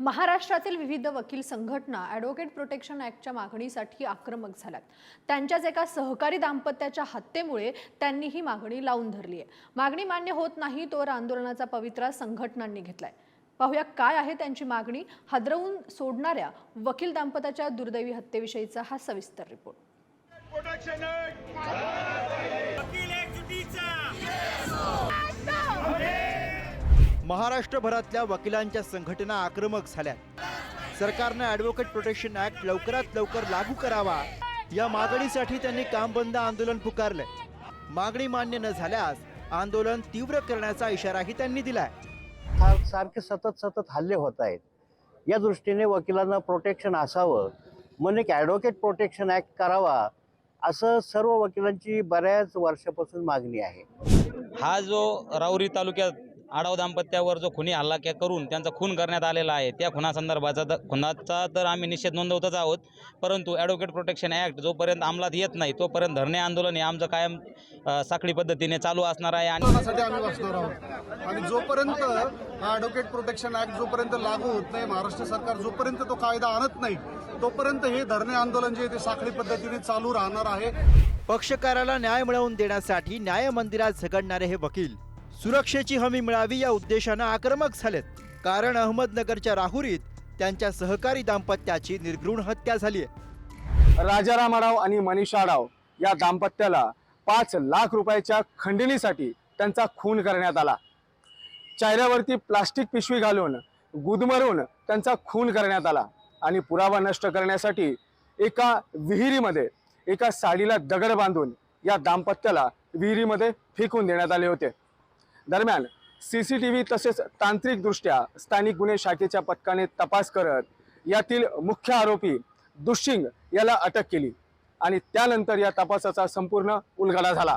महाराष्ट्रातील विविध वकील संघटना ॲडव्होकेट प्रोटेक्शन ॲक्टच्या मागणीसाठी आक्रमक झाल्यात. त्यांच्याच एका सहकारी दाम्पत्याच्या हत्येमुळे त्यांनी ही मागणी लावून धरली आहे. मागणी मान्य होत नाही तोवर आंदोलनाचा पवित्रा संघटनांनी घेतलाय. पाहूया काय आहे त्यांची मागणी. हादरवून सोडणाऱ्या वकील दाम्पत्याच्या दुर्दैवी हत्येविषयीचा हा सविस्तर रिपोर्ट महाराष्ट्रभरातल्या वकिलांच्या संघटना आक्रमक झाल्या सरकारनं ॲडव्होकेट प्रोटेक्शन ऍक्ट लवकरात लवकर लागू करावा. या मागणीसाठी त्यांनी काम बंद आंदोलन पुकारलंय. मागणी मान्य न झाल्यास आंदोलन तीव्र करण्याचा इशाराही त्यांनी दिलाय. सार- सारखे सतत सतत हल्ले होत आहेत. या दृष्टीने वकिलांना प्रोटेक्शन असावं म्हणून एक ॲडव्होकेट प्रोटेक्शन ॲक्ट करावा असं सर्व वकिलांची बऱ्याच वर्षापासून मागणी आहे. हा जो राऊरी तालुक्यात आडाव दाम्पत्यावर जो खुनी हल्ला के- करून त्यांचा खून करण्यात आलेला आहे त्या खुनासंदर्भाचा द- खुनाचा तर आम्ही निषेध नोंदवतच आहोत. परंतु ॲडव्होकेट प्रोटेक्शन ॲक्ट जोपर्यंत अंमलात येत नाही तोपर्यंत धरणे आंदोलन हे आमचं कायम साखळी पद्धतीने चालू असणार आहे आणि आम्ही बसणार आहोत? आणि जोपर्यंत हा ॲडव्होकेट प्रोटेक्शन ऍक्ट जोपर्यंत लागू होत नाही महाराष्ट्र सरकार जोपर्यंत तो कायदा आणत नाही तोपर्यंत हे धरणे आंदोलन जे ते साखळी पद्धतीने चालू राहणार आहे. पक्षकाराला न्याय मिळवून देण्यासाठी न्याय मंदिरात झगडणारे हे वकील सुरक्षेची हमी मिळावी या उद्देशानं आक्रमक झालेत. कारण अहमदनगरच्या राहुरीत त्यांच्या सहकारी दाम्पत्याची निर्घृण हत्या झाली आहे राजाराम आडाव आणि मनीषा आडाव या दाम्पत्याला पाच लाख रुपयाच्या खंडणीसाठी त्यांचा खून करण्यात आला. चेहऱ्यावरती प्लास्टिक पिशवी घालून गुदमरून त्यांचा खून करण्यात आला आणि पुरावा नष्ट करण्यासाठी एका विहिरीमध्ये एका साडीला दगड बांधून या दाम्पत्याला विहिरीमध्ये फेकून देण्यात आले होते. दरम्यान सी सी टी व्ही तसेच तांत्रिकदृष्ट्या स्थानिक गुन्हे शाखेच्या पथकाने तपास करत यातील मुख्य आरोपी दुशिंग याला अटक केली आणि त्यानंतर या तपासाचा संपूर्ण उलगडा झाला.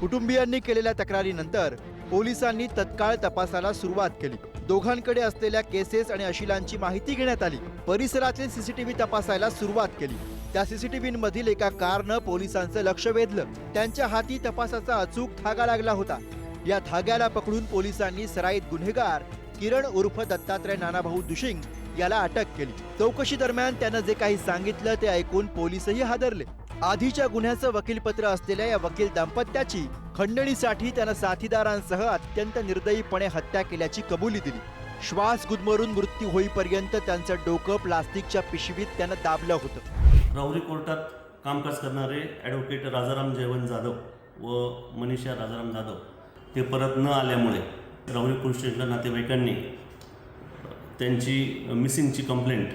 कुटुंबियांनी केलेल्या तक्रारीनंतर पोलिसांनी तत्काळ तपासाला सुरुवात केली. दोघांकडे असलेल्या केसेस आणि अशिलांची माहिती घेण्यात आली. परिसरातील सीसीटीव्ही तपासायला सुरुवात केली. त्या सीसीटीव्ही मधील एका कारनं पोलिसांचं लक्ष वेधलं. त्यांच्या हाती तपासाचा अचूक धागा लागला होता. या धाग्याला पकडून पोलिसांनी सराईत गुन्हेगार किरण उर्फ दत्तात्रय नानाभाऊ दुशिंग याला अटक केली. चौकशी दरम्यान त्यानं जे काही सांगितलं ते ऐकून पोलीसही हादरले. आधीच्या गुन्ह्याचं वकीलपत्र असलेल्या या वकील दाम्पत्याची खंडणीसाठी त्यानं साथीदारांसह अत्यंत निर्दयीपणे हत्या केल्याची कबुली दिली. श्वास गुदमरून मृत्यू होईपर्यंत त्यांचं डोकं प्लास्टिकच्या पिशवीत त्यानं दाबलं होतं. राऊरी कोर्टात कामकाज करणारे ॲडव्होकेट राजाराम जयवंत जाधव व मनीषा राजाराम जाधव ते परत न आल्यामुळे राहुरी पोलीस स्टेशनच्या नातेवाईकांनी त्यांची मिसिंगची कंप्लेंट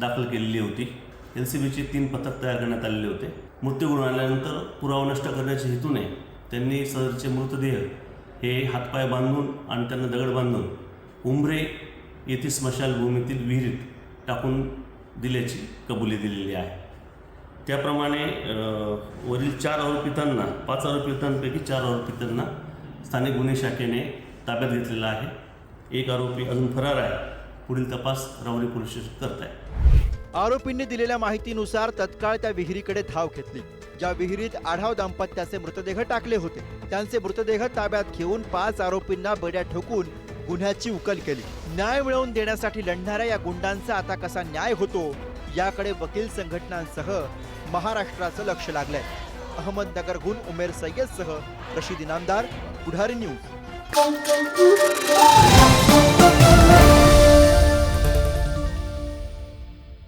दाखल केलेली होती. एल सी बीचे तीन पथक तयार करण्यात आलेले होते. मृत्यू घडून आल्यानंतर पुरावा नष्ट करण्याच्या हेतूने त्यांनी सदरचे मृतदेह हे हातपाय बांधून आणि त्यांना दगड बांधून उंबरे येथील स्मशानभूमीतील विहिरीत टाकून दिल्याची कबुली दिलेली आहे. त्याप्रमाणे वरील चार आरोपितांना पाच आरोपितांपैकी चार आरोपितांना स्थानिक गुन्हे शाखेने ताब्यात घेतलेला आहे. एक आरोपी अजून फरार आहे. पुढील तपास राहुरी पोलीस स्टेशन करत आहे आरोपींनी दिलेल्या माहितीनुसार तत्काळ त्या विहिरीकडे धाव घेतली. ज्या विहिरीत आढाव दाम्पत्याचे मृतदेह टाकले होते त्यांचे मृतदेह ताब्यात घेऊन पाच आरोपींना बड्या ठोकून गुन्ह्याची उकल केली. न्याय मिळवून देण्यासाठी लढणाऱ्या या गुंडांचा आता कसा न्याय होतो याकडे वकील संघटनांसह महाराष्ट्राचं लक्ष लागलंय. अहमदनगरहून उमेर सय्यदसह रशीद इनामदार पुढारी न्यूज